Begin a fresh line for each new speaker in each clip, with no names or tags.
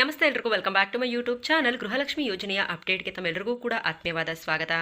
ನಮಸ್ತೆ ಎಲ್ರಿಗೂ welcome back to my YouTube channel Gruhalakshmi ಯೋಜನೆಯ ಅಪ್ಡೇಟ್ಗೆ ತಮ್ಮೆಲ್ಲರಿಗೂ ಕೂಡ ಆತ್ಮೀಯವಾದ ಸ್ವಾಗತ.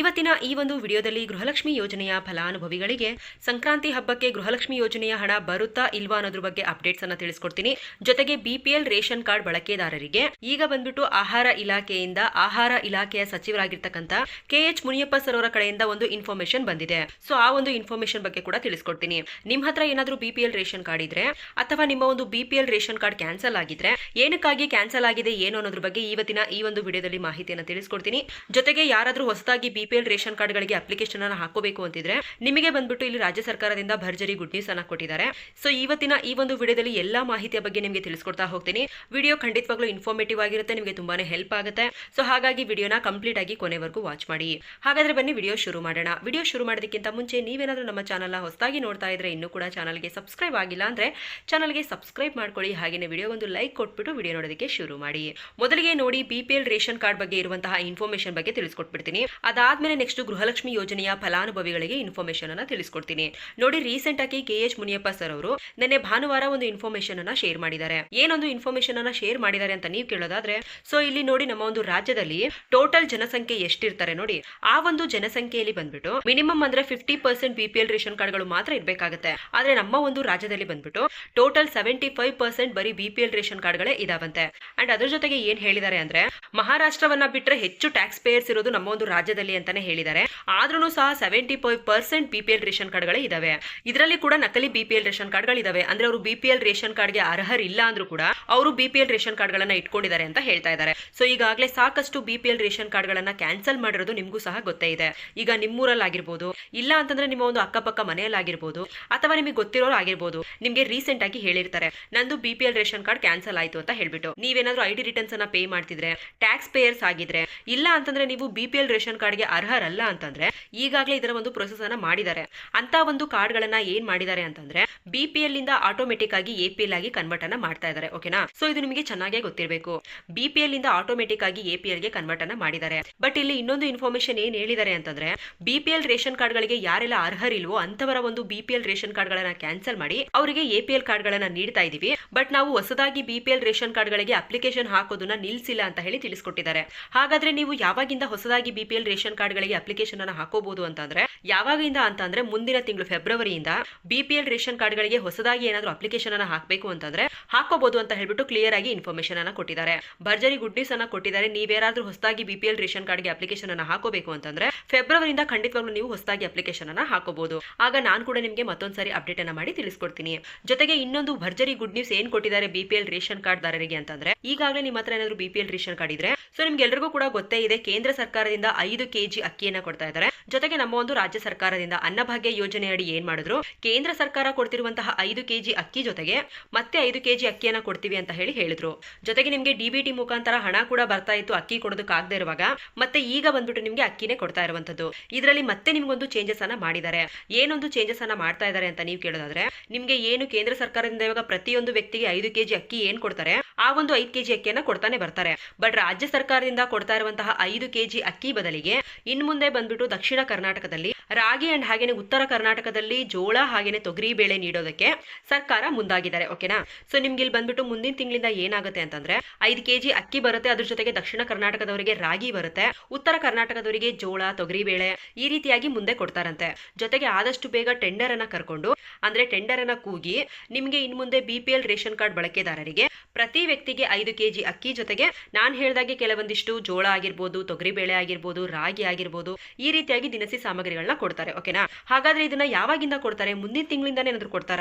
ಇವತ್ತಿನ ಈ ಒಂದು ವಿಡಿಯೋದಲ್ಲಿ ಗೃಹಲಕ್ಷ್ಮಿ ಯೋಜನೆಯ ಫಲಾನುಭವಿಗಳಿಗೆ ಸಂಕ್ರಾಂತಿ ಹಬ್ಬಕ್ಕೆ ಗೃಹಲಕ್ಷ್ಮಿ ಯೋಜನೆಯ ಹಣ ಬರುತ್ತಾ ಇಲ್ವಾ ಅನ್ನೋದ್ರ ಬಗ್ಗೆ ಅಪ್ಡೇಟ್ಸ್ ಅನ್ನ ತಿಳಿಸ್ಕೊಡ್ತೀನಿ. ಜೊತೆಗೆ ಬಿಪಿಎಲ್ ರೇಷನ್ ಕಾರ್ಡ್ ಬಳಕೆದಾರರಿಗೆ ಈಗ ಬಂದ್ಬಿಟ್ಟು ಆಹಾರ ಇಲಾಖೆಯಿಂದ, ಆಹಾರ ಇಲಾಖೆಯ ಸಚಿವರಾಗಿರ್ತಕ್ಕಂಥ ಕೆ ಎಚ್ ಮುನಿಯಪ್ಪ ಸರ್ ಕಡೆಯಿಂದ ಒಂದು ಇನ್ಫಾರ್ಮೇಶನ್ ಬಂದಿದೆ. ಸೊ ಆ ಒಂದು ಇನ್ಫಾರ್ಮೇಶನ್ ಬಗ್ಗೆ ಕೂಡ ತಿಳಿಸ್ಕೊಡ್ತೀನಿ. ನಿಮ್ಮ ಹತ್ರ ಏನಾದರೂ ಬಿಪಿಎಲ್ ರೇಷನ್ ಕಾರ್ಡ್ ಇದ್ರೆ, ಅಥವಾ ನಿಮ್ಮ ಒಂದು ಬಿಪಿಎಲ್ ರೇಷನ್ ಕಾರ್ಡ್ ಕ್ಯಾನ್ಸಲ್ ಆಗಿದ್ರೆ, ಏನಕ್ಕಾಗಿ ಕ್ಯಾನ್ಸಲ್ ಆಗಿದೆ ಏನು ಅನ್ನೋದ್ರ ಬಗ್ಗೆ ಇವತ್ತಿನ ಈ ಒಂದು ವಿಡಿಯೋದಲ್ಲಿ ಮಾಹಿತಿಯನ್ನು ತಿಳಿಸ್ಕೊಡ್ತೀನಿ. ಜೊತೆಗೆ ಯಾರಾದರೂ ಹೊಸದಾಗಿ ಬಿಪಿಎಲ್ ರೇಷನ್ ಕಾರ್ಡ್ಗಳಿಗೆ ಅಪ್ಲಿಕೇಶನ್ ಅನ್ನು ಹಾಕೋಬೇಕು ಅಂತಿದ್ರೆ ನಿಮಗೆ ಬಂದ್ಬಿಟ್ಟು ಇಲ್ಲಿ ರಾಜ್ಯ ಸರ್ಕಾರದಿಂದ ಭರ್ಜರಿ ಗುಡ್ ನ್ಯೂಸ್ ಅನ್ನ ಕೊಟ್ಟಿದ್ದಾರೆ. ಸೊ ಇವತ್ತಿನ ಈ ಒಂದು ವಿಡಿಯೋದಲ್ಲಿ ಎಲ್ಲಾ ಮಾಹಿತಿಯ ಬಗ್ಗೆ ನಿಮಗೆ ತಿಳಿಸ್ಕೊಡ್ತಾ ಹೋಗ್ತೀನಿ. ವಿಡಿಯೋ ಖಂಡಿತವಾಗ್ಲೂ ಇನ್ಫಾರ್ಮೇಟಿವ್ ಆಗಿರುತ್ತೆ, ನಿಮಗೆ ತುಂಬಾನೇ ಹೆಲ್ಪ್ ಆಗುತ್ತೆ. ಸೊ ಹಾಗಾಗಿ ವಿಡಿಯೋನ ಕಂಪ್ಲೀಟ್ ಆಗಿ ಕೊನೆವರೆಗೂ ವಾಚ್ ಮಾಡಿ. ಹಾಗಾದ್ರೆ ಬನ್ನಿ ವಿಡಿಯೋ ಶುರು ಮಾಡೋಣ. ವಿಡಿಯೋ ಶುರು ಮಾಡೋದಕ್ಕಿಂತ ಮುಂಚೆ ನೀವೇನಾದ್ರೂ ನಮ್ಮ ಚಾನಲ್ನ ಹೊಸದಾಗಿ ನೋಡ್ತಾ ಇದ್ರೆ ಇನ್ನೂ ಕೂಡ ಚಾನಲ್ಗೆ ಸಬ್ಸ್ಕ್ರೈಬ್ ಆಗಿಲ್ಲ ಅಂದ್ರೆ ಚಾನಲ್ಗೆ ಸಬ್ಸ್ಕ್ರೈಬ್ ಮಾಡ್ಕೊಳ್ಳಿ. ಹಾಗೆಯೇ ವಿಡಿಯೋ ಒಂದು ಲೈಕ್ ಕೊಟ್ಬಿಟ್ಟು ವಿಡಿಯೋ ನೋಡೋದಕ್ಕೆ ಶುರು ಮಾಡಿ. ಮೊದಲಿಗೆ ನೋಡಿ ಬಿಪಿಎಲ್ ರೇಷನ್ ಕಾರ್ಡ್ ಬಗ್ಗೆ ಇರುವಂತಹ ಇನ್ಫಾರ್ಮೇಶನ್ ಬಗ್ಗೆ ತಿಳಿಸ್ಕೊಟ್ಬಿಡ್ತೀನಿ. ಅದಾದ್ಮೇಲೆ ನೆಕ್ಸ್ಟ್ ಗೃಹಲಕ್ಷ್ಮಿ ಯೋಜನೆಯ ಫಲಾನುಭವಿಗಳಿಗೆ ಇನ್ಫಾರ್ಮೇಶನ್ ಅನ್ನ ತಿಳಿಸ್ಕೊಡ್ತೀನಿ. ನೋಡಿ ರೀಸೆಂಟ್ ಆಗಿ ಕೆ ಎಚ್ ಮುನಿಯಪ್ಪ ಸರ್ ಅವರು ನಿನ್ನೆ ಭಾನುವಾರ ಒಂದು ಇನ್ಫಾರ್ಮೇಶನ್ ಅನ್ನ ಶೇರ್ ಮಾಡಿದ್ದಾರೆ. ಏನೊಂದು ಇನ್ಫಾರ್ಮೇಶನ್ ಅನ್ನ ಶೇರ್ ಮಾಡಿದ್ದಾರೆ ಅಂತ ನೀವು ಕೇಳೋದಾದ್ರೆ ಸೊ ಇಲ್ಲಿ ನೋಡಿ ನಮ್ಮ ಒಂದು ರಾಜ್ಯದಲ್ಲಿ ಟೋಟಲ್ ಜನಸಂಖ್ಯೆ ಎಷ್ಟಿರ್ತಾರೆ ನೋಡಿ. ಆ ಒಂದು ಜನಸಂಖ್ಯೆಯಲ್ಲಿ ಬಂದ್ಬಿಟ್ಟು ಮಿನಿಮಮ್ ಅಂದ್ರೆ ಫಿಫ್ಟಿ ಪರ್ಸೆಂಟ್ ಬಿಪಿಎಲ್ ರೇಷನ್ ಕಾರ್ಡ್ಗಳು ಮಾತ್ರ ಇರಬೇಕಾಗುತ್ತೆ. ಆದ್ರೆ ನಮ್ಮ ಒಂದು ರಾಜ್ಯದಲ್ಲಿ ಬಂದ್ಬಿಟ್ಟು ಟೋಟಲ್ ಸೆವೆಂಟಿ ಫೈವ್ ಪರ್ಸೆಂಟ್ ಬರೀ ಬಿಪಿಎಲ್ ರೇಷನ್ ಕಾರ್ಡ್ಗಳೇ ಇದಾವಂತೆ ಅಂಡ್ ಅದ್ರ ಜೊತೆಗೆ ಏನ್ ಹೇಳಿದ್ದಾರೆ ಅಂದ್ರೆ, ಮಹಾರಾಷ್ಟ್ರವನ್ನ ಬಿಟ್ರೆ ಹೆಚ್ಚು ಟ್ಯಾಕ್ಸ್ ಪೇಯರ್ಸ್ ಇರೋದು ನಮ್ಮ ಒಂದು ರಾಜ್ಯದಲ್ಲಿ ಅಂತಾನೆ ಹೇಳಿದ್ದಾರೆ. ಆದ್ರೂ ಸಹ seventy five percent BPL ration ಕಾರ್ಡ್ಗಳೇ ಇದಾವೆ. ಇದರಲ್ಲಿ ಕೂಡ ನಕಲಿ ಬಿಪಿಎಲ್ ರೇಷನ್ ಕಾರ್ಡ್ಗಳಿದಾವೆ ಅಂದ್ರೆ ಅವರು ಬಿಪಿಎಲ್ ರೇಷನ್ ಕಾರ್ಡ್ಗೆ ಅರ್ಹರಿಲ್ಲ ಅಂದ್ರೂ ಕೂಡ ಅವರು ಬಿಪಿಎಲ್ ರೇಷನ್ ಕಾರ್ಡ್ಗಳನ್ನ ಇಟ್ಕೊಂಡಿದ್ದಾರೆ ಅಂತ ಹೇಳ್ತಾ ಇದ್ದಾರೆ. ಸೊ ಈಗಾಗಲೇ ಸಾಕಷ್ಟು ಬಿಪಿಎಲ್ ರೇಷನ್ ಕಾರ್ಡ್ಗಳನ್ನ ಕ್ಯಾನ್ಸಲ್ ಮಾಡಿರೋದು ನಿಮಗೂ ಸಹ ಗೊತ್ತೇ ಇದೆ. ಈಗ ನಿಮ್ಮೂರಲ್ಲಿ ಆಗಿರ್ಬೋದು ಇಲ್ಲ ಅಂತಂದ್ರೆ ನಿಮ್ಮ ಒಂದು ಅಕ್ಕಪಕ್ಕ ಮನೆಯಲ್ಲಾಗಿರ್ಬೋದು, ಅಥವಾ ನಿಮಗೆ ಗೊತ್ತಿರೋರು ಆಗಿರ್ಬೋದು, ನಿಮಗೆ ರೀಸೆಂಟ್ ಆಗಿ ಹೇಳಿರ್ತಾರೆ, ನಂದು ಬಿಪಿಎಲ್ ರೇಷನ್ ಕಾರ್ಡ್ ಕ್ಯಾನ್ಸಲ್ ಆಯ್ತು ಅಂತ ಹೇಳ್ಬಿಟ್ಟು. ನೀವೇನಾದ್ರೂ ಐ ಡಿ ರಿಟರ್ನ್ಸ್ ಅನ್ನ ಪೇ ಮಾಡ್ತಿದ್ರೆ ಟ್ಯಾಕ್ಸ್ ಪೇಯರ್ಸ್ ಆಗಿದ್ರೆ, ಇಲ್ಲ ಅಂತಂದ್ರೆ ನೀವು ಬಿಪಿಎಲ್ ರೇಷನ್ ಕಾರ್ಡ್ಗೆ ಅರ್ಹರಲ್ಲ ಅಂತಂದ್ರೆ, ಈಗಾಗಲೇ ಇದರ ಒಂದು ಪ್ರೊಸೆಸ್ ಅನ್ನ ಮಾಡಿದ್ದಾರೆ. ಅಂತ ಒಂದು ಕಾರ್ಡ್ ಗಳನ್ನ ಏನ್ ಮಾಡಿದ್ದಾರೆ ಅಂತಂದ್ರೆ ಬಿಪಿಎಲ್ ಇಂದ ಆಟೋಮೆಟಿಕ್ ಆಗಿ ಎಪಿಎಲ್ ಆಗಿ ಕನ್ವರ್ಟ್ ಅನ್ನ ಮಾಡ್ತಾ ಇದ್ದಾರೆ ಓಕೆನಾ ಸೊ ಇದು ನಿಮಗೆ ಚೆನ್ನಾಗಿ ಗೊತ್ತಿರಬೇಕು. ಬಿಪಿಎಲ್ ಇಂದ ಆಟೋಮೆಟಿಕ್ ಆಗಿ ಎಪಿಎಲ್ಗೆ ಕನ್ವರ್ಟ್ ಅನ್ನ ಮಾಡಿದ್ದಾರೆ. ಬಟ್ ಇಲ್ಲಿ ಇನ್ನೊಂದು ಇನ್ಫಾರ್ಮೇಶನ್ ಏನ್ ಹೇಳಿದ್ದಾರೆ ಅಂತಂದ್ರೆ ಬಿಪಿಎಲ್ ರೇಷನ್ ಕಾರ್ಡ್ ಗಳಿಗೆ ಯಾರೆಲ್ಲ ಅರ್ಹರಿಲ್ವೋ ಅಂತವರ ಒಂದು ಬಿಪಿಎಲ್ ರೇಷನ್ ಕಾರ್ಡ್ ಗಳನ್ನ ಕ್ಯಾನ್ಸಲ್ ಮಾಡಿ, ಅವರಿಗೆ ಎಪಿಎಲ್ ಕಾರ್ಡ್ಗಳನ್ನ ನೀಡ್ತಾ ಇದೀವಿ. ಬಟ್ ನಾವು ಹೊಸದಾಗಿ ಬಿಪಿಎಲ್ ರೇಷನ್ ಕಾರ್ಡ್ಗಳಿಗೆ ಅಪ್ಲಿಕೇಶನ್ ಹಾಕೋದನ್ನ ನಿಲ್ಲಿಸಿಲ್ಲ ಅಂತ ಹೇಳಿ ತಿಳಿಸ್ಕೊಟ್ಟಿದ್ದಾರೆ. ಹಾಗಾದ್ರೆ ನೀವು ಯಾವಾಗಿಂದ ಹೊಸದಾಗಿ ಬಿಪಿಎಲ್ ರೇಷನ್ ಕಾರ್ಡ್ಗಳಿಗೆ ಅಪ್ಲಿಕೇಶನ್ ಅನ್ನ ಹಾಕೋಬಹುದು ಅಂತಂದ್ರೆ, ಯಾವಾಗಿಂದ ಅಂತಂದ್ರೆ ಮುಂದಿನ ತಿಂಗಳು ಫೆಬ್ರವರಿಯಿಂದ ಬಿಪಿಎಲ್ ರೇಷನ್ ಕಾರ್ಡ್ಗಳಿಗೆ ಹೊಸದಾಗಿ ಏನಾದರೂ ಅಪ್ಲಿಕೇಶನ್ ಅನ್ನ ಹಾಕಬೇಕು ಅಂತಂದ್ರೆ ಹಾಕೋಬಹುದು ಅಂತ ಹೇಳ್ಬಿಟ್ಟು ಕ್ಲಿಯರ್ ಆಗಿ ಇನ್ಫಾರ್ಮೇಶನ್ ಅನ್ನ ಕೊಟ್ಟಿದ್ದಾರೆ. ಭರ್ಜರಿ ಗುಡ್ ನ್ಯೂಸ್ ಅನ್ನ ಕೊಟ್ಟಿದ್ದಾರೆ. ನೀವೇನಾದ್ರೂ ಹೊಸದಾಗಿ ಬಿಪಿಎಲ್ ರೇಷನ್ ಕಾರ್ಡ್ಗೆ ಅಪ್ಲಿಕೇಶನ್ ಅನ್ನ ಹಾಕೋಬೇಕು ಅಂತಂದ್ರೆ ಫೆಬ್ರವರಿಯಿಂದ ಖಂಡಿತವಾಗ್ಲೂ ನೀವು ಹೊಸದಾಗಿ ಅಪ್ಲಿಕೇಶನ್ ಅನ್ನ ಹಾಕೋಬಹುದು ಆಗ ನಾನು ಕೂಡ ನಿಮಗೆ ಮತ್ತೊಂದ್ಸರಿ ಅಪ್ಡೇಟ್ ಅನ್ನ ಮಾಡಿ ತಿಳಿಸ್ಕೊಡ್ತೀನಿ. ಜೊತೆಗೆ ಇನ್ನೊಂದು ಭರ್ಜರಿ ಗುಡ್ ನ್ಯೂಸ್ ಏನ್ ಕೊಟ್ಟಿದ್ದಾರೆ ಬಿಪಿಎಲ್ ರೇಷನ್ ಕಾರ್ಡ್ ದಾರರಿಗೆ ಅಂತಂದ್ರೆ, ಈಗಾಗಲೇ ನಿಮ್ಮ ಹತ್ರ ಏನಾದ್ರು ಬಿಪಿಎಲ್ ರೇಷನ್ ಕಾರ್ಡ್ ಇದ್ರೆ ಸೊ ನಿಮ್ಗೆ ಎಲ್ರಿಗೂ ಕೂಡ ಗೊತ್ತೇ ಇದೆ, ಕೇಂದ್ರ ಸರ್ಕಾರದಿಂದ ಐದು ಕೆಜಿ ಅಕ್ಕಿಯನ್ನ ಕೊಡ್ತಾ ಇದ್ದಾರೆ. ಜೊತೆಗೆ ನಮ್ಮ ಒಂದು ರಾಜ್ಯ ಸರ್ಕಾರದಿಂದ ಅನ್ನಭಾಗ್ಯ ಯೋಜನೆ ಅಡಿ ಏನ್ ಮಾಡಿದ್ರು, ಕೇಂದ್ರ ಸರ್ಕಾರ ಕೊಡ್ತಿರುವಂತಹ ಐದು ಕೆಜಿ ಅಕ್ಕಿ ಜೊತೆಗೆ ಮತ್ತೆ ಐದು ಕೆಜಿ ಅಕ್ಕಿಯನ್ನ ಕೊಡ್ತೀವಿ ಅಂತ ಹೇಳಿ ಹೇಳಿದ್ರು. ಜೊತೆಗೆ ನಿಮ್ಗೆ ಡಿಬಿಟಿ ಮುಖಾಂತರ ಹಣ ಕೂಡ ಬರ್ತಾ ಇತ್ತು, ಅಕ್ಕಿ ಕೊಡೋದಕ್ಕಾಗದೇ ಇರುವಾಗ, ಮತ್ತೆ ಈಗ ಬಂದ್ಬಿಟ್ಟು ನಿಮ್ಗೆ ಅಕ್ಕಿನೇ ಕೊಡ್ತಾ ಇರುವಂತದ್ದು ಇದರಲ್ಲಿ ಮತ್ತೆ ನಿಮ್ಗೊಂದು ಚೇಂಜಸ್ ಅನ್ನ ಮಾಡಿದ್ದಾರೆ. ಏನೊಂದು ಚೇಂಜಸ್ ಅನ್ನ ಮಾಡ್ತಾ ಇದ್ದಾರೆ ಅಂತ ನೀವು ಕೇಳೋದಾದ್ರೆ, ನಿಮ್ಗೆ ಏನು ಕೇಂದ್ರ ಸರ್ಕಾರದಿಂದ ಇವಾಗ ಪ್ರತಿಯೊಂದು ವ್ಯಕ್ತಿಗೆ ಐದು ಕೆಜಿ ಅಕ್ಕಿ ಏನ್ ಕೊಡ್ತಾರೆ ಒಂದು ಐದು ಕೆಜಿ ಅಕ್ಕಿಯನ್ನ ಕೊಡ್ತಾನೆ ಬರ್ತಾರೆ. ಬಟ್ ರಾಜ್ಯ ಸರ್ಕಾರದಿಂದ ಕೊಡ್ತಾ ಇರುವಂತಹ ಐದು ಕೆಜಿ ಅಕ್ಕಿ ಬದಲಿಗೆ ಇನ್ ಮುಂದೆ ಬಂದ್ಬಿಟ್ಟು ದಕ್ಷಿಣ ಕರ್ನಾಟಕದಲ್ಲಿ ರಾಗಿ ಅಂಡ್ ಹಾಗೇನೆ ಉತ್ತರ ಕರ್ನಾಟಕದಲ್ಲಿ ಜೋಳ ಹಾಗೇನೆ ತೊಗರಿ ಬೇಳೆ ನೀಡೋದಕ್ಕೆ ಸರ್ಕಾರ ಮುಂದಾಗಿದ್ದಾರೆ ಓಕೆನಾ ಸೊ ನಿಮ್ಗೆ ಇಲ್ಲಿ ಬಂದ್ಬಿಟ್ಟು ಮುಂದಿನ ತಿಂಗಳಿಂದ ಏನಾಗುತ್ತೆ ಅಂತಂದ್ರೆ ಐದು ಕೆಜಿ ಅಕ್ಕಿ ಬರುತ್ತೆ, ಅದ್ರ ಜೊತೆಗೆ ದಕ್ಷಿಣ ಕರ್ನಾಟಕದವರಿಗೆ ರಾಗಿ ಬರುತ್ತೆ, ಉತ್ತರ ಕರ್ನಾಟಕದವರಿಗೆ ಜೋಳ, ತೊಗರಿ ಬೇಳೆ ಈ ರೀತಿಯಾಗಿ ಮುಂದೆ ಕೊಡ್ತಾರಂತೆ. ಜೊತೆಗೆ ಆದಷ್ಟು ಬೇಗ ಟೆಂಡರ್ ಅನ್ನ ಕರ್ಕೊಂಡು, ಅಂದ್ರೆ ಟೆಂಡರ್ ಅನ್ನ ಕೂಗಿ ನಿಮ್ಗೆ ಇನ್ ಮುಂದೆ ಬಿಪಿಎಲ್ ರೇಷನ್ ಕಾರ್ಡ್ ಬಳಕೆದಾರರಿಗೆ ಪ್ರತಿ ವ್ಯಕ್ತಿಗೆ ಐದು ಕೆಜಿ ಅಕ್ಕಿ ಜೊತೆಗೆ ನಾನು ಹೇಳ್ದಾಗೆ ಕೆಲವೊಂದಿಷ್ಟು ಜೋಳ ಆಗಿರ್ಬೋದು ತೊಗರಿ ಬೇಳೆ ಆಗಿರ್ಬೋದು, ರಾಗಿ ಆಗಿರ್ಬೋದು ಈ ರೀತಿಯಾಗಿ ದಿನಸಿ ಸಾಮಗ್ರಿಗಳನ್ನ ಕೊಡ್ತಾರೆ, ಓಕೆನಾ? ಹಾಗಾದ್ರೆ ಇದನ್ನ ಯಾವಾಗಿಂದ ಕೊಡ್ತಾರೆ? ಮುಂದಿನ ತಿಂಗಳಿಂದಾನೆ ಏನಾದ್ರು ಕೊಡ್ತಾರ?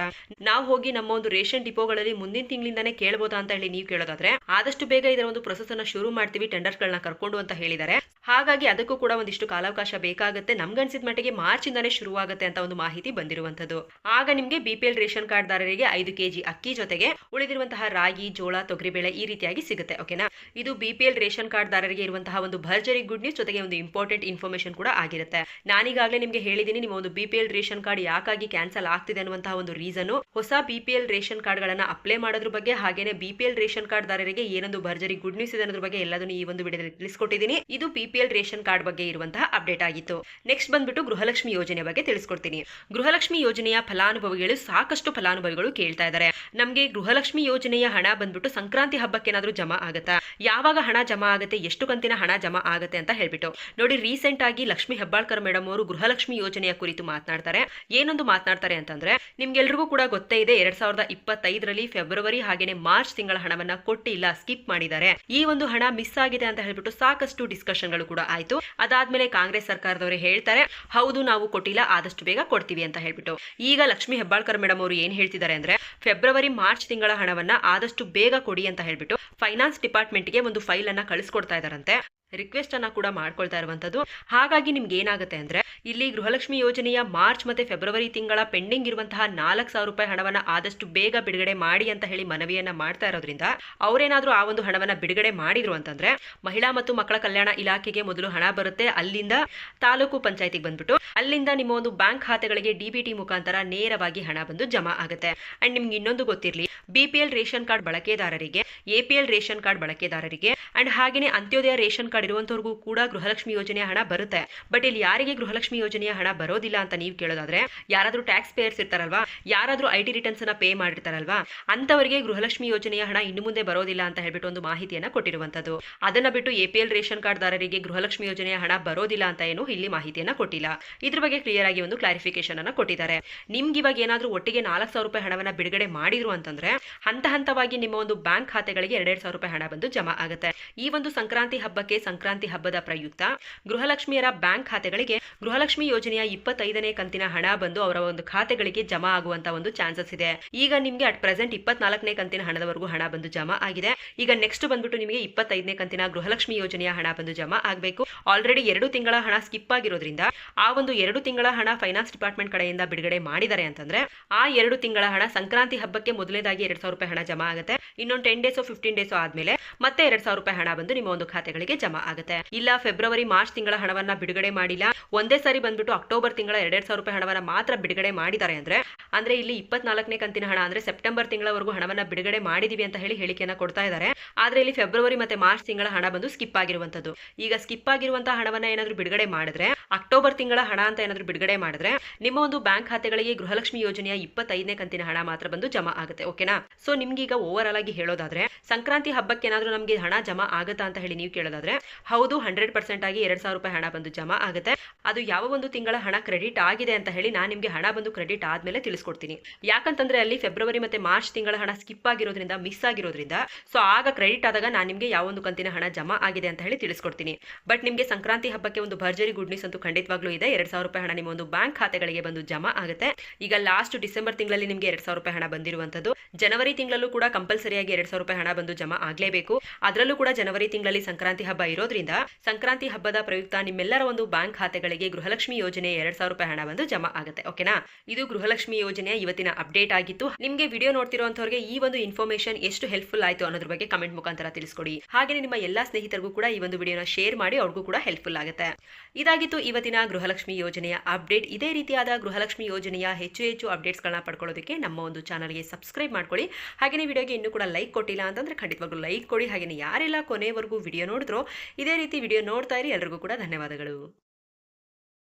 ನಾವು ಹೋಗಿ ನಮ್ಮ ಒಂದು ರೇಷನ್ ಡಿಪೋಗಳಲ್ಲಿ ಮುಂದಿನ ತಿಂಗಳಿಂದಾನೇ ಕೇಳ್ಬೋದಾ ಅಂತ ಹೇಳಿ ನೀವು ಕೇಳೋದಾದ್ರೆ ಆದಷ್ಟು ಬೇಗ ಇದರ ಒಂದು ಪ್ರೊಸೆಸ್ ಅನ್ನ ಶುರು ಮಾಡ್ತೀವಿ ಟೆಂಡರ್ಗಳನ್ನ ಕರ್ಕೊಂಡು ಅಂತ ಹೇಳಿದ್ದಾರೆ ಹಾಗಾಗಿ ಅದಕ್ಕೂ ಕೂಡ ಒಂದಿಷ್ಟು ಕಾಲಾವಕಾಶ ಬೇಕಾಗುತ್ತೆ. ನಮ್ಗನ್ಸಿದ ಮಟ್ಟಿಗೆ ಮಾರ್ಚ್ ಇಂದಾನೆ ಶುರುವಾಗುತ್ತೆ ಅಂತ ಒಂದು ಮಾಹಿತಿ ಬಂದಿರುವಂತದ್ದು ಆಗ ನಿಮ್ಗೆ ಬಿಪಿಎಲ್ ರೇಷನ್ ಕಾರ್ಡ್ ದಾರರಿಗೆ ಐದು ಕೆಜಿ ಅಕ್ಕಿ ಜೊತೆಗೆ ಉಳಿದಿರುವಂತಹ ರಾಗಿ, ಜೋಳ, ತೊಗರಿಬೇಳೆ ಈ ರೀತಿಯಾಗಿ ಸಿಗುತ್ತೆ ಓಕೆನಾ ಇದು ಬಿಪಿಎಲ್ ರೇಷನ್ ಕಾರ್ಡ್ ದಾರರಿಗೆ ಇರುವಂತಹ ಒಂದು ಭರ್ಜರಿ ಗುಡ್ ನ್ಯೂಸ್ ಜೊತೆಗೆ ಒಂದು ಇಂಪಾರ್ಟೆಂಟ್ ಇನ್ಫಾರ್ಮೇಶನ್ ಕೂಡ ಆಗಿರುತ್ತೆ. ನಾನೀಗಾಗಲೇ ನಿಮಗೆ ಹೇಳಿದ್ದೀನಿ ನಿಮ್ಮ ಒಂದು ಬಿಪಿಎಲ್ ರೇಷನ್ ಕಾರ್ಡ್ ಯಾಕಾಗಿ ಕ್ಯಾನ್ಸಲ್ ಆಗ್ತಿದೆ ಅನ್ನುವಂತಹ ಒಂದು ರೀಸನ್ ಹೊಸ ಬಿಪಿಎಲ್ ರೇಷನ್ ಕಾರ್ಡ್ ಗಳನ್ನ ಅಪ್ಲೈ ಮಾಡೋದ್ರ ಬಗ್ಗೆ ಹಾಗೇನೆ ಬಿಪಿಎಲ್ ರೇಷನ್ ಕಾರ್ಡ್ ದಾರರಿಗೆ ಏನೊಂದು ಭರ್ಜರಿ ಗುಡ್ ನ್ಯೂಸ್ ಇದೆ ಅನ್ನೋದ್ರ ಬಗ್ಗೆ ಎಲ್ಲದನ್ನು ಈ ಒಂದು ವಿಡಿಯೋದಲ್ಲಿ ತಿಳಿಸ್ಕೊಟ್ಟಿದ್ದೀನಿ ಇದು ಬಿಪಿಎಲ್ ರೇಷನ್ ಕಾರ್ಡ್ ಬಗ್ಗೆ ಇರುವಂತಹ ಅಪ್ಡೇಟ್ ಆಗಿತ್ತು. ನೆಕ್ಸ್ಟ್ ಬಂದ್ಬಿಟ್ಟು ಗೃಹಲಕ್ಷ್ಮಿ ಯೋಜನೆ ಬಗ್ಗೆ ತಿಳಿಸ್ಕೊಡ್ತೀನಿ. ಗೃಹಲಕ್ಷ್ಮಿ ಯೋಜನೆಯ ಫಲಾನುಭವಿಗಳು ಸಾಕಷ್ಟು ಫಲಾನುಭವಿಗಳು ಕೇಳ್ತಾ ಇದ್ದಾರೆ. ನಮಗೆ ಗೃಹಲಕ್ಷ್ಮಿ ಯೋಜನೆಯ ಹಣ ಬಂದ್ಬಿಟ್ಟು ಸಂಕ್ರಾಂತಿ ಹಬ್ಬಕ್ಕೇನಾದ್ರೂ ಜಮಾ ಆಗುತ್ತಾ? ಯಾವಾಗ ಹಣ ಜಮಾ ಆಗುತ್ತೆ, ಎಷ್ಟು ಕಂತಿನ ಹಣ ಜಮಾ ಆಗುತ್ತೆ ಅಂತ ಹೇಳ್ಬಿಟ್ಟು. ನೋಡಿ ರೀಸೆಂಟ್ ಆಗಿ ಲಕ್ಷ್ಮಿ ಹೆಬ್ಬಾಳ್ಕರ್ ಮೇಡಮ್ ಅವರು ಗೃಹಲಕ್ಷ್ಮಿ ಯೋಜನೆಯ ಕುರಿತು ಮಾತನಾಡ್ತಾರೆ. ಏನೊಂದು ಮಾತನಾಡ್ತಾರೆ ಅಂತಂದ್ರೆ, ನಿಮ್ಗೆಲ್ರಿಗೂ ಕೂಡ ಗೊತ್ತೇ ಇದೆ, ಎರಡ್ ಸಾವಿರದ ಇಪ್ಪತ್ತೈದರಲ್ಲಿ ಫೆಬ್ರವರಿ ಹಾಗೇನೆ ಮಾರ್ಚ್ ತಿಂಗಳ ಹಣವನ್ನ ಕೊಟ್ಟಿಲ್ಲ ಸ್ಕಿಪ್ ಮಾಡಿದ್ದಾರೆ. ಈ ಒಂದು ಹಣ ಮಿಸ್ ಆಗಿದೆ ಅಂತ ಹೇಳ್ಬಿಟ್ಟು ಸಾಕಷ್ಟು ಡಿಸ್ಕಷನ್ಗಳು ಕೂಡ ಆಯ್ತು. ಅದಾದ್ಮೇಲೆ ಕಾಂಗ್ರೆಸ್ ಸರ್ಕಾರದವರು ಹೇಳ್ತಾರೆ, ಹೌದು, ನಾವು ಕೊಟ್ಟಿಲ್ಲ, ಆದಷ್ಟು ಬೇಗ ಕೊಡ್ತೀವಿ ಅಂತ ಹೇಳ್ಬಿಟ್ಟು. ಈಗ ಲಕ್ಷ್ಮಿ ಹೆಬ್ಬಾಳ್ಕರ್ ಮೇಡಮ್ ಅವರು ಏನ್ ಹೇಳ್ತಿದ್ದಾರೆ ಅಂದ್ರೆ, ಫೆಬ್ರವರಿ, ಮಾರ್ಚ್ ತಿಂಗಳ ಹಣವನ್ನ ಆದಷ್ಟು ಬೇಗ ಕೊಡಿ ಅಂತ ಹೇಳ್ಬಿಟ್ಟು, ಫೈನಾನ್ಸ್ ಡಿಪಾರ್ಟ್ಮೆಂಟ್ಗೆ ಒಂದು ಫೈಲ್ ಅನ್ನ ಕಳಿಸ್ಕೊಡ್ತಾ ಇದಾರಂತೆ ರಿಕ್ವೆಸ್ಟ್ ಅನ್ನ ಕೂಡ ಮಾಡ್ಕೊಳ್ತಾ ಇರುವಂತದ್ದು. ಹಾಗಾಗಿ ನಿಮ್ಗೆ ಏನಾಗುತ್ತೆ ಅಂದ್ರೆ, ಇಲ್ಲಿ ಗೃಹಲಕ್ಷ್ಮಿ ಯೋಜನೆಯ ಮಾರ್ಚ್ ಮತ್ತೆ ಫೆಬ್ರವರಿ ತಿಂಗಳ ಪೆಂಡಿಂಗ್ ಇರುವಂತಹ ನಾಲ್ಕು ಸಾವಿರ ರೂಪಾಯಿ ಹಣವನ್ನ ಆದಷ್ಟು ಬೇಗ ಬಿಡುಗಡೆ ಮಾಡಿ ಅಂತ ಹೇಳಿ ಮನವಿಯನ್ನ ಮಾಡ್ತಾ ಇರೋದ್ರಿಂದ, ಅವರೇನಾದ್ರೂ ಆ ಒಂದು ಹಣವನ್ನ ಬಿಡುಗಡೆ ಮಾಡಿದ್ರು ಅಂತಂದ್ರೆ, ಮಹಿಳಾ ಮತ್ತು ಮಕ್ಕಳ ಕಲ್ಯಾಣ ಇಲಾಖೆಗೆ ಮೊದಲು ಹಣ ಬರುತ್ತೆ. ಅಲ್ಲಿಂದ ತಾಲೂಕು ಪಂಚಾಯತಿಗೆ ಬಂದ್ಬಿಟ್ಟು, ಅಲ್ಲಿಂದ ನಿಮ್ಮ ಒಂದು ಬ್ಯಾಂಕ್ ಖಾತೆಗಳಿಗೆ ಡಿಬಿಟಿ ಮುಖಾಂತರ ನೇರವಾಗಿ ಹಣ ಬಂದು ಜಮಾ ಆಗುತ್ತೆ. ಅಂಡ್ ನಿಮ್ಗೆ ಇನ್ನೊಂದು ಗೊತ್ತಿರಲಿ ಬಿಪಿಎಲ್ ರೇಷನ್ ಕಾರ್ಡ್ ಬಳಕೆದಾರರಿಗೆ ಎಪಿಎಲ್ ರೇಷನ್ ಕಾರ್ಡ್ ಬಳಕೆದಾರರಿಗೆ ಅಂಡ್ ಹಾಗೇನೆ ಅಂತ್ಯೋದಯ ರೇಷನ್ ಕಾರ್ಡ್ ಇರುವಂತವ್ರಿಗೂ ಕೂಡ ಗೃಹಲಕ್ಷ್ಮಿ ಯೋಜನೆಯ ಹಣ ಬರುತ್ತೆ. ಬಟ್ ಇಲ್ಲಿ ಯಾರಿಗೆ ಗೃಹಲಕ್ಷ್ಮಿ ಯೋಜನೆಯ ಹಣ ಬರೋದಿಲ್ಲ ಅಂತ ನೀವು ಕೇಳೋದಾದ್ರೆ, ಯಾರಾದ್ರೂ ಟ್ಯಾಕ್ಸ್ ಪೇಯರ್ಸ್ ಇರ್ತಾರಲ್ವಾ? ಯಾರಾದ್ರೂ ಐ ಟಿ ರಿಟರ್ನ್ಸ್ ಅನ್ನ ಪೇ ಮಾಡಿರ್ತಾರಲ್ವಾ? ಅಂತವರಿಗೆ ಗೃಹಲಕ್ಷ್ಮಿ ಯೋಜನೆಯ ಹಣ ಇನ್ನು ಮುಂದೆ ಬರೋದಿಲ್ಲ ಅಂತ ಹೇಳ್ಬಿಟ್ಟು ಒಂದು ಮಾಹಿತಿಯನ್ನ ಕೊಟ್ಟಿರುವಂತದ್ದು ಅದನ್ನ ಬಿಟ್ಟು ಎಪಿಎಲ್ ರೇಷನ್ ಕಾರ್ಡ್ ದಾರರಿಗೆ ಗೃಹಲಕ್ಷ್ಮಿ ಯೋಜನೆಯ ಹಣ ಬರೋದಿಲ್ಲ ಅಂತ ಏನು ಇಲ್ಲಿ ಮಾಹಿತಿಯನ್ನ ಕೊಟ್ಟಿಲ್ಲ. ಇದ್ರ ಬಗ್ಗೆ ಕ್ಲಿಯರ್ ಆಗಿ ಒಂದು ಕ್ಲಾರಿಫಿಕೇಶನ್ ಅನ್ನ ಕೊಟ್ಟಿದ್ದಾರೆ. ನಿಮ್ಗೆ ಇವಾಗ ಏನಾದ್ರೂ ಒಟ್ಟಿಗೆ ನಾಲ್ಕು ಸಾವಿರ ರೂಪಾಯಿ ಹಣವನ್ನ ಬಿಡುಗಡೆ ಮಾಡಿದ್ರು ಅಂತಂದ್ರೆ, ಹಂತ ಹಂತವಾಗಿ ನಿಮ್ಮ ಒಂದು ಬ್ಯಾಂಕ್ ಖಾತೆಗಳಿಗೆ ಎರಡೆರಡು ಸಾವಿರ ರೂಪಾಯಿ ಹಣ ಬಂದು ಜಮಾ ಆಗುತ್ತೆ. ಈ ಒಂದು ಸಂಕ್ರಾಂತಿ ಹಬ್ಬಕ್ಕೆ ಸಂಕ್ರಾಂತಿ ಹಬ್ಬದ ಪ್ರಯುಕ್ತ ಗೃಹಲಕ್ಷ್ಮಿಯರ ಬ್ಯಾಂಕ್ ಖಾತೆಗಳಿಗೆ ಗೃಹಲಕ್ಷ್ಮಿ ಯೋಜನೆಯ ಇಪ್ಪತ್ತೈದನೇ ಕಂತಿನ ಹಣ ಬಂದು ಅವರ ಒಂದು ಖಾತೆಗಳಿಗೆ ಜಮಾ ಆಗುವಂತ ಒಂದು ಚಾನ್ಸಸ್ ಇದೆ. ಈಗ ನಿಮಗೆ ಅಟ್ ಪ್ರೆಸೆಂಟ್ ಇಪ್ಪತ್ನಾಲ್ಕನೇ ಕಂತಿನ ಹಣದವರೆಗೂ ಹಣ ಬಂದು ಜಮಾ ಆಗಿದೆ. ಈಗ ನೆಕ್ಸ್ಟ್ ಬಂದ್ಬಿಟ್ಟು ನಿಮಗೆ ಇಪ್ಪತ್ತೈದನೇ ಕಂತಿನ ಗೃಹಲಕ್ಷ್ಮಿ ಯೋಜನೆಯ ಹಣ ಬಂದು ಜಮಾ ಆಗಬೇಕು. ಆಲ್ರೆಡಿ ಎರಡು ತಿಂಗಳ ಹಣ ಸ್ಕಿಪ್ ಆಗಿರೋದ್ರಿಂದ ಆ ಒಂದು ಎರಡು ತಿಂಗಳ ಹಣ ಫೈನಾನ್ಸ್ ಡಿಪಾರ್ಟ್ಮೆಂಟ್ ಕಡೆಯಿಂದ ಬಿಡುಗಡೆ ಮಾಡಿದ್ದಾರೆ ಅಂತಂದ್ರೆ ಆ ಎರಡು ತಿಂಗಳ ಹಣ ಸಂಕ್ರಾಂತಿ ಹಬ್ಬಕ್ಕೆ ಮೊದಲನೇದಾಗಿ ಎರಡ್ ಸಾವಿರ ರೂಪಾಯಿ ಹಣ ಜಮಾ ಆಗುತ್ತೆ. ಇನ್ನೊಂದು ಟೆನ್ ಡೇಸ್ ಫಿಫ್ಟೀನ್ ಡೇಸ್ ಆದ್ಮೇಲೆ ಮತ್ತೆ ಎರಡ್ ಸಾವಿರ ರೂಪಾಯಿ ಹಣ ಬಂದು ನಿಮ್ಮ ಒಂದು ಖಾತೆಗಳಿಗೆ ಜಮಾ ಆಗುತ್ತೆ. ಇಲ್ಲ, ಫೆಬ್ರವರಿ, ಮಾರ್ಚ್ ತಿಂಗಳ ಹಣವನ್ನ ಬಿಡುಗಡೆ ಮಾಡಿಲ್ಲ. ಒಂದೇ ಸಾರಿ ಬಂದ್ಬಿಟ್ಟು ಅಕ್ಟೋಬರ್ ತಿಂಗಳ ಎರಡೆರಡು ಸಾವಿರ ರೂಪಾಯಿ ಹಣವನ್ನ ಮಾತ್ರ ಬಿಡುಗಡೆ ಮಾಡಿದ್ದಾರೆ ಅಂದ್ರೆ ಅಂದ್ರೆ ಇಲ್ಲಿ ಇಪ್ಪತ್ನಾಲ್ಕನೇ ಕಂತಿನ ಹಣ ಅಂದ್ರೆ ಸೆಪ್ಟೆಂಬರ್ ತಿಂಗಳವರೆಗೂ ಹಣವನ್ನ ಬಿಡುಗಡೆ ಮಾಡಿದೀವಿ ಅಂತ ಹೇಳಿ ಹೇಳಿಕೆಯನ್ನ ಕೊಡ್ತಾ ಇದ್ದಾರೆ. ಆದ್ರೆ ಇಲ್ಲಿ ಫೆಬ್ರವರಿ ಮತ್ತೆ ಮಾರ್ಚ್ ತಿಂಗಳ ಹಣ ಬಂದು ಸ್ಕಿಪ್ ಆಗಿರುವಂತದ್ದು ಈಗ ಸ್ಕಿಪ್ ಆಗಿರುವಂತಹ ಹಣವನ್ನ ಏನಾದ್ರು ಬಿಡುಗಡೆ ಮಾಡಿದ್ರೆ, ಅಕ್ಟೋಬರ್ ತಿಂಗಳ ಹಣ ಅಂತ ಏನಾದ್ರು ಬಿಡುಗಡೆ ಮಾಡಿದ್ರೆ, ನಿಮ್ಮ ಒಂದು ಬ್ಯಾಂಕ್ ಖಾತೆಗಳಿಗೆ ಗೃಹಲಕ್ಷ್ಮಿ ಯೋಜನೆಯ ಇಪ್ಪತ್ತೈದನೇ ಕಂತಿನ ಹಣ ಮಾತ್ರ ಬಂದು ಜಮಾ ಆಗುತ್ತೆ, ಓಕೆನಾ? ಸೊ ನಿಮ್ಗೆ ಈಗ ಓವರ್ ಆಲ್ ಆಗಿ ಹೇಳೋದಾದ್ರೆ, ಸಂಕ್ರಾಂತಿ ಹಬ್ಬಕ್ಕೆ ಏನಾದ್ರೂ ನಮಗೆ ಹಣ ಜಮಾ ಆಗುತ್ತಾ ಅಂತ ಹೇಳಿ ನೀವು ಕೇಳೋದಾದ್ರೆ, ಹೌದು ಹಂಡ್ರೆಡ್ ಪರ್ಸೆಂಟ್ ಆಗಿ ಎರಡ್ ಸಾವಿರ ರೂಪಾಯಿ ಹಣ ಬಂದು ಜಮಾ ಆಗುತ್ತೆ. ಅದು ಯಾವ ಒಂದು ತಿಂಗಳ ಹಣ ಕ್ರೆಡಿಟ್ ಆಗಿದೆ ಅಂತ ಹೇಳಿ ನಾನು ನಿಮಗೆ ಹಣ ಬಂದು ಕ್ರೆಡಿಟ್ ಆದ್ಮೇಲೆ ತಿಳಿಸ್ಕೊಡ್ತೀನಿ. ಯಾಕಂತಂದ್ರೆ ಅಲ್ಲಿ ಫೆಬ್ರವರಿ ಮತ್ತೆ ಮಾರ್ಚ್ ತಿಂಗಳ ಹಣ ಸ್ಕಿಪ್ ಆಗಿರೋದ್ರಿಂದ ಮಿಸ್ ಆಗಿರೋದ್ರಿಂದ ಸೊ ಆಗ ಕ್ರೆಡಿಟ್ ಆದಾಗ ನಾನು ನಿಮಗೆ ಯಾವ ಒಂದು ಕಂತಿನ ಹಣ ಜಮಾ ಆಗಿದೆ ಅಂತ ಹೇಳಿ ತಿಳಿಸ್ಕೊಡ್ತೀನಿ. ಬಟ್ ನಿಮಗೆ ಸಂಕ್ರಾಂತಿ ಹಬ್ಬಕ್ಕೆ ಒಂದು ಭರ್ಜರಿ ಗುಡ್ ನ್ಯೂಸ್ ಅಂತೂ ಖಂಡಿತವಾಗ್ಲೂ ಇದೆ. ಎರಡ್ ಸಾವಿರ ರೂಪಾಯಿ ಹಣ ನಿಮ್ಮ ಒಂದು ಬ್ಯಾಂಕ್ ಖಾತೆಗಳಿಗೆ ಬಂದು ಜಮಾ ಆಗುತ್ತೆ. ಈಗ ಲಾಸ್ಟ್ ಡಿಸೆಂಬರ್ ತಿಂಗಳಲ್ಲಿ ನಿಮಗೆ ಎರಡ್ ಸಾವಿರ ರೂಪಾಯಿ ಹಣ ಬಂದಿರುವಂತದ್ದು ಜನವರಿ ತಿಂಗಳಲ್ಲೂ ಕೂಡ ಕಂಪಲ್ಸರಿಯಾಗಿ ಎರಡ್ ಸಾವಿರ ರೂಪಾಯಿ ಹಣ ಬಂದು ಜಮಾ ಆಗಲೇಬೇಕು. ಅದರಲ್ಲೂ ಕೂಡ ಜನವರಿ ತಿಂಗಳಲ್ಲಿ ಸಂಕ್ರಾಂತಿ ಹಬ್ಬ ಇರೋದ್ರಿಂದ ಸಂಕ್ರಾಂತಿ ಹಬ್ಬದ ಪ್ರಯುಕ್ತ ನಿಮ್ಮೆಲ್ಲರ ಒಂದು ಬ್ಯಾಂಕ್ ಖಾತೆಗಳಿಗೆ ಗೃಹಲಕ್ಷ್ಮಿ ಯೋಜನೆ ಎರಡ್ ಸಾವಿರ ರೂಪಾಯಿ ಹಣ ಬಂದು ಜಮಾ ಆಗುತ್ತೆ, ಓಕೆನಾ? ಇದು ಗೃಹಲಕ್ಷ್ಮಿ ಯೋಜನೆಯ ಇವತ್ತಿನ ಅಪ್ಡೇಟ್ ಆಗಿತ್ತು. ನಿಮಗೆ ವಿಡಿಯೋ ನೋಡ್ತಿರುವಂತವರಿಗೆ ಈ ಒಂದು ಇನ್ಫಾರ್ಮೇಶನ್ ಎಷ್ಟು ಹೆಲ್ಪ್ಫುಲ್ ಆಯ್ತು ಅನ್ನೋದ್ರ ಬಗ್ಗೆ ಕಮೆಂಟ್ ಮುಖಾಂತರ ತಿಳಿಸ್ಕೊಡಿ. ಹಾಗೆ ನಿಮ್ಮ ಎಲ್ಲಾ ಸ್ನೇಹಿತರಿಗೂ ಕೂಡ ಈ ಒಂದು ವಿಡಿಯೋನ ಶೇರ್ ಮಾಡಿ ಅವ್ರಿಗೂ ಕೂಡ ಹೆಲ್ಪ್ಫುಲ್ ಆಗುತ್ತೆ. ಇದಾಗಿತ್ತು ಇವತ್ತಿನ ಗೃಹಲಕ್ಷ್ಮಿ ಯೋಜನೆಯ ಅಪ್ಡೇಟ್. ಇದೇ ರೀತಿಯಾದ ಗೃಹಲಕ್ಷ್ಮಿ ಯೋಜನೆಯ ಹೆಚ್ಚು ಹೆಚ್ಚು ಅಪ್ಡೇಟ್ಸ್ಗಳನ್ನ ಪಡ್ಕೊಳ್ಳೋದಕ್ಕೆ ನಮ್ಮ ಒಂದು ಚಾನಲ್ಗೆ ಸಬ್ಸ್ಕ್ರೈಬ್ ಮಾಡ್ಕೊಳ್ಳಿ. ಹಾಗೆಯೇ ವಿಡಿಯೋಗೆ ಇನ್ನೂ ಕೂಡ ಲೈಕ್ ಕೊಟ್ಟಿಲ್ಲ ಅಂತಂದ್ರೆ ಖಂಡಿತವಾಗ್ಲೂ ಲೈಕ್ ಕೊಡಿ. ಹಾಗೆಯೇ ಯಾರೆಲ್ಲ ಕೊನೆವರೆಗೂ ವಿಡಿಯೋ ನೋಡಿದ್ರೋ ಇದೇ ರೀತಿ ವಿಡಿಯೋ ನೋಡ್ತಾ ಇರಿ. ಎಲ್ರಿಗೂ ಕೂಡ ಧನ್ಯವಾದಗಳು.